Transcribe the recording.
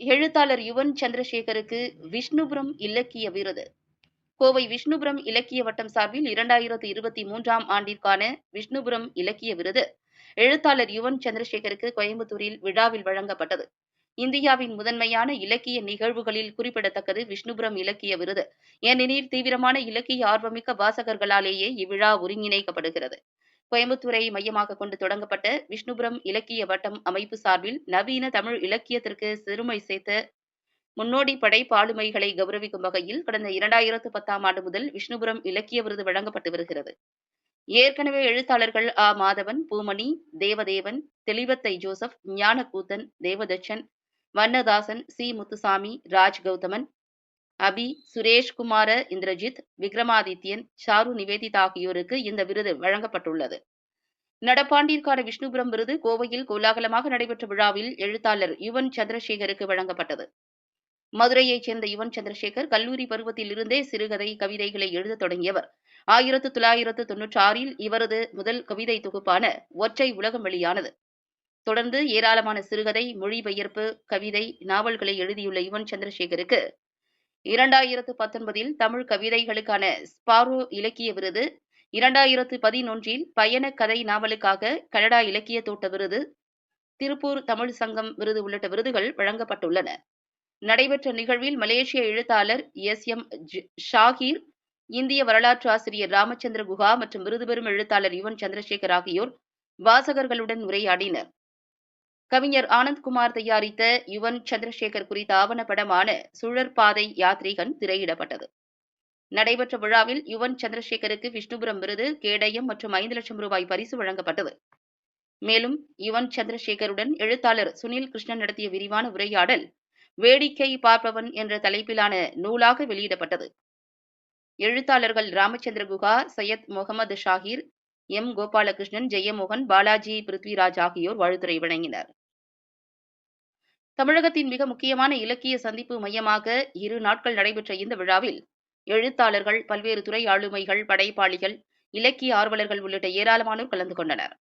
எழுத்தாளர் யுவன் சந்திரசேகருக்கு விஷ்ணுபுரம் இலக்கிய விருது. கோவை விஷ்ணுபுரம் இலக்கிய வட்டம் சார்பில் இரண்டாயிரத்தி இருபத்தி மூன்றாம் ஆண்டிற்கான விஷ்ணுபுரம் இலக்கிய விருது எழுத்தாளர் யுவன் சந்திரசேகருக்கு கோயம்புத்தூரில் விழாவில் வழங்கப்பட்டது. இந்தியாவின் முதன்மையான இலக்கிய நிகழ்வுகளில் குறிப்பிடத்தக்கது விஷ்ணுபுரம் இலக்கிய விருது. ஏனெனில் தீவிரமான இலக்கிய ஆர்வமிக்க வாசகர்களாலேயே இவ்விழா ஒருங்கிணைக்கப்படுகிறது. கோயம்புத்தூரை மையமாக கொண்டு தொடங்கப்பட்ட விஷ்ணுபுரம் இலக்கிய வட்டம் அமைப்பு சார்பில் நவீன தமிழ் இலக்கியத்திற்கு சிறுமை சேர்த்த முன்னோடி படைப்பாளுமைகளை கௌரவிக்கும் வகையில் கடந்த இரண்டாயிரத்து பத்தாம் ஆண்டு முதல் விஷ்ணுபுரம் இலக்கிய விருது வழங்கப்பட்டு வருகிறது. ஏற்கனவே எழுத்தாளர்கள் ஆ. Madhavan Poomani Devadevan Thelivathai Joseph Gnanakoothan Devathachan Vannadasan C. முத்துசாமி ராஜ் கௌதமன் அபி சுரேஷ்குமார இந்திரஜித் விக்ரமாதித்யன் சாரு நிவேதிதா ஆகியோருக்கு இந்த விருது வழங்கப்பட்டுள்ளது. நடப்பாண்டிற்கான விஷ்ணுபுரம் விருது கோவையில் கோலாகலமாக நடைபெற்ற விழாவில் எழுத்தாளர் யுவன் சந்திரசேகருக்கு வழங்கப்பட்டது. மதுரையைச் சேர்ந்த யுவன் சந்திரசேகர் கல்லூரி பருவத்தில் இருந்தே சிறுகதை கவிதைகளை எழுதத் தொடங்கியவர். ஆயிரத்து தொள்ளாயிரத்து தொன்னூற்றி ஆறில் இவரது முதல் கவிதை தொகுப்பான ஒற்றை உலகம் வெளியானது. தொடர்ந்து ஏராளமான சிறுகதை மொழிபெயர்ப்பு கவிதை நாவல்களை எழுதியுள்ள யுவன் சந்திரசேகருக்கு இரண்டாயிரத்து பத்தொன்பதில் தமிழ் கவிதைகளுக்கான ஸ்பாரோ இலக்கிய விருது இரண்டாயிரத்து பதினொன்றில் பயண கதை நாவலுக்காக கனடா இலக்கிய தோட்ட விருது திருப்பூர் தமிழ் சங்கம் விருது உள்ளிட்ட விருதுகள் வழங்கப்பட்டுள்ளன. நடைபெற்ற நிகழ்வில் மலேசிய எழுத்தாளர் எஸ். எம். ஷாகிர் இந்திய வரலாற்று ஆசிரியர் ராமச்சந்திர குஹா மற்றும் விருது பெறும் எழுத்தாளர் யுவன் சந்திரசேகர் ஆகியோர் வாசகர்களுடன் உரையாடினர். கவிஞர் ஆனந்த்குமார் தயாரித்த யுவன் சந்திரசேகர் குறித்த ஆவணப்படமான சுழற்பாதை யாத்ரீகன் திரையிடப்பட்டது. நடைபெற்ற விழாவில் யுவன் சந்திரசேகருக்கு விஷ்ணுபுரம் விருது கேடயம் மற்றும் ஐந்து லட்சம் ரூபாய் பரிசு வழங்கப்பட்டது. மேலும் யுவன் சந்திரசேகருடன் எழுத்தாளர் சுனில் கிருஷ்ணன் நடத்திய விரிவான உரையாடல் வேடிக்கை பார்ப்பவன் என்ற தலைப்பிலான நூலாக வெளியிடப்பட்டது. எழுத்தாளர்கள் ராமச்சந்திர குகா சையத் முகமது ஷாகிர் எம். கோபாலகிருஷ்ணன் ஜெயமோகன் பாலாஜி பிருத்விராஜ் ஆகியோர் வாழ்த்துரை வழங்கினர். தமிழகத்தின் மிக முக்கியமான இலக்கிய சந்திப்பு மையமாக இரு நாட்கள் நடைபெற்ற இந்த விழாவில் எழுத்தாளர்கள் பல்வேறு துறை ஆளுமைகள் படைப்பாளிகள் இலக்கிய ஆர்வலர்கள் உள்ளிட்ட ஏராளமானோர் கலந்து கொண்டனர்.